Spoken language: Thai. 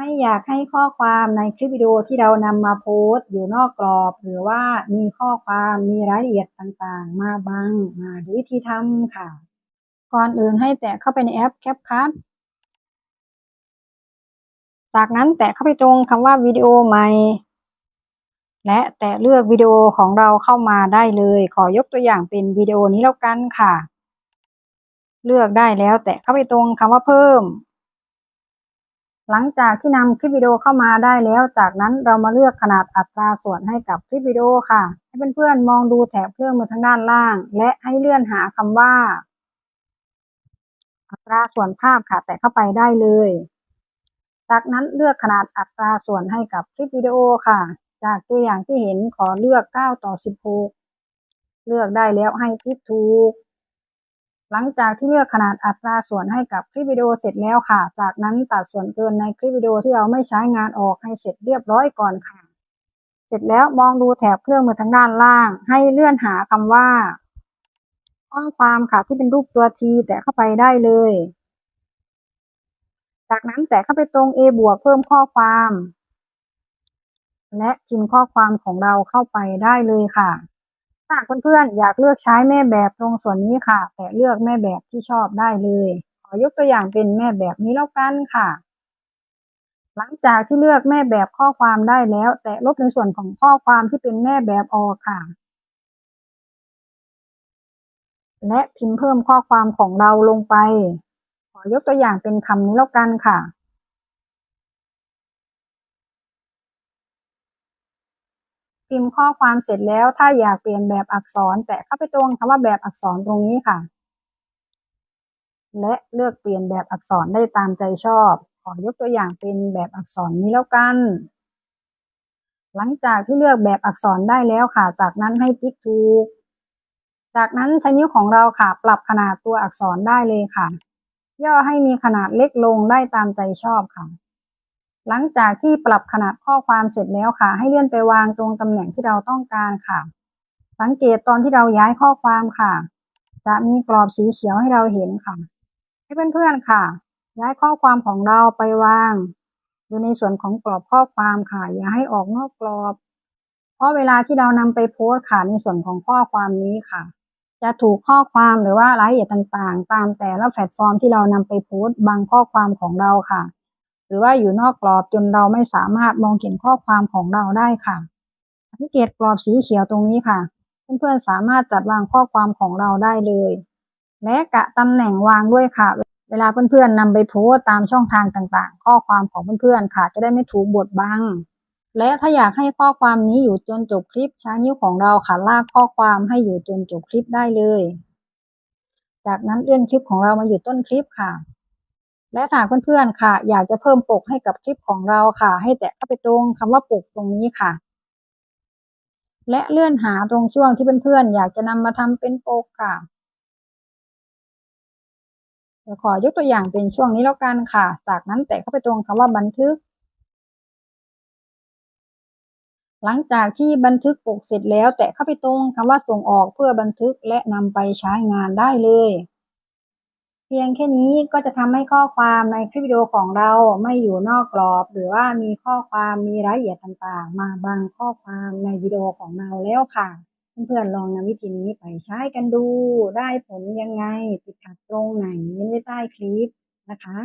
ไม่อยากให้ข้อความในคลิปวิดีโอที่เรานำมาโพสต์อยู่นอกกรอบ หรือว่ามีข้อความมีรายละเอียดต่างๆ มาบังมาดูวิธีทำค่ะ ก่อนอื่นให้แตะเข้าไปในแอป CapCut จากนั้นแตะเข้าไปตรงคำว่าวิดีโอใหม่ และแตะเลือกวิดีโอของเราเข้ามาได้เลย ขอยกตัวอย่างเป็นวิดีโอนี้แล้วกันค่ะ เลือกได้แล้วแตะเข้าไปตรงคำว่าเพิ่ม หลังจากที่นำคลิปวิดีโอเข้ามาได้แล้ว จากนั้นเรามาเลือกขนาดอัตราส่วนให้กับคลิปวิดีโอค่ะ ให้เพื่อนๆมองดูแถบเครื่องมือทางด้านล่าง และให้เลื่อนหาคำว่า อัตราส่วนภาพค่ะแตะเข้าไปได้เลย จากนั้นเลือกขนาดอัตราส่วนให้กับคลิปวิดีโอค่ะ จากตัวอย่างที่เห็นขอเลือก 9 ต่อ 16 เลือกได้แล้วให้คลิกถูก หลังจากที่เลือกขนาดอัตราส่วนให้กับคลิปวิดีโอเสร็จแล้วค่ะ จากนั้นตัดส่วนเกินในคลิปวิดีโอที่เราไม่ใช้งานออกให้เสร็จเรียบร้อยก่อนค่ะ เสร็จแล้วมองดูแถบเครื่องมือทางด้านล่าง ให้เลื่อนหาคำว่าข้อความค่ะที่เป็นรูปตัวทีแตะเข้าไปได้เลย จากนั้นแตะเข้าไปตรง A บวกเพิ่มข้อความ และพิมพ์ข้อความของเราเข้าไปได้เลยค่ะ ถ้าเพื่อนๆอยากเลือกใช้แม่แบบตรงส่วนนี้ค่ะแต่เลือกแม่แบบที่ชอบได้เลย ขอยกตัวอย่างเป็นแม่แบบนี้แล้วกันค่ะ หลังจากที่เลือกแม่แบบข้อความได้แล้ว แต่ลบในส่วนของข้อความที่เป็นแม่แบบออกค่ะ และพิมพ์เพิ่มข้อความของเราลงไป ขอยกตัวอย่างเป็นคำนี้แล้วกันค่ะ พิมพ์ข้อความเสร็จแล้ว ถ้าอยากเปลี่ยนแบบอักษร แตะเข้าไปตรงคำว่าแบบอักษรตรงนี้ค่ะ และเลือกเปลี่ยนแบบอักษรได้ตามใจชอบ ขอยกตัวอย่างเป็นแบบอักษรนี้แล้วกัน หลังจากที่เลือกแบบอักษรได้แล้วค่ะ จากนั้นให้ติ๊กถูก จากนั้นใช้นิ้วของเราค่ะ ปรับขนาดตัวอักษรได้เลยค่ะ ย่อให้มีขนาดเล็กลงได้ตามใจชอบค่ะ หลังจากที่ปรับขนาดข้อความเสร็จแล้วค่ะ ให้เลื่อนไปวางตรงตำแหน่งที่เราต้องการค่ะ สังเกตตอนที่เราย้ายข้อความค่ะ จะมีกรอบสีเขียวให้เราเห็นค่ะ ให้เพื่อนๆค่ะ ย้ายข้อความของเราไปวาง อยู่ในส่วนของกรอบข้อความค่ะ อย่าให้ออกนอกกรอบ เพราะเวลาที่เรานำไปโพสต์ค่ะในส่วนของข้อความนี้ค่ะ จะถูกข้อความหรือว่ารายละเอียดต่างๆ ตามแต่ละแพลตฟอร์มที่เรานำไปโพสต์บางข้อความของเราค่ะ หรือว่าอยู่นอกกรอบจนเราไม่สามารถมองเห็นข้อความของเราได้ค่ะ สังเกตกรอบสีเขียวตรงนี้ค่ะ เพื่อนๆสามารถจัดวางข้อความของเราได้เลย และกะตำแหน่งวางด้วยค่ะ เวลาเพื่อนๆนำไปโพสตามช่องทางต่างๆ ข้อความของเพื่อนๆค่ะ จะได้ไม่ถูกบดบังและถ้าอยากให้ข้อความนี้อยู่จนจบคลิปใช้นิ้วของเราค่ะลากข้อความให้อยู่จนจบคลิปได้เลย จากนั้นเลื่อนคลิปของเรามาอยู่ต้นคลิปค่ะ และถ้าเพื่อนๆค่ะ อยากจะเพิ่มปกให้กับคลิปของเราค่ะ ให้แตะเข้าไปตรงคำว่าปกตรงนี้ค่ะ และเลื่อนหาตรงช่วงที่เพื่อนๆอยากจะนำมาทำเป็นปกค่ะเดี๋ยวขอยกตัวอย่างเป็นช่วงนี้แล้วกันค่ะ จากนั้นแตะเข้าไปตรงคำว่าบันทึก หลังจากที่บันทึกปกเสร็จแล้ว แตะเข้าไปตรงคำว่าส่งออกเพื่อบันทึกและนำไปใช้งานได้เลย เพียงแค่นี้ก็จะทำให้ข้อความในคลิปวิดีโอของเราไม่อยู่นอกกรอบ หรือว่ามีข้อความมีรายละเอียดต่างๆ มาบังข้อความในวิดีโอของเราแล้วค่ะ เพื่อนๆลองนำวิธีนี้ไปใช้กันดู ได้ผลยังไงติดขัดตรงไหนเม้นไว้ใต้คลิปนะคะ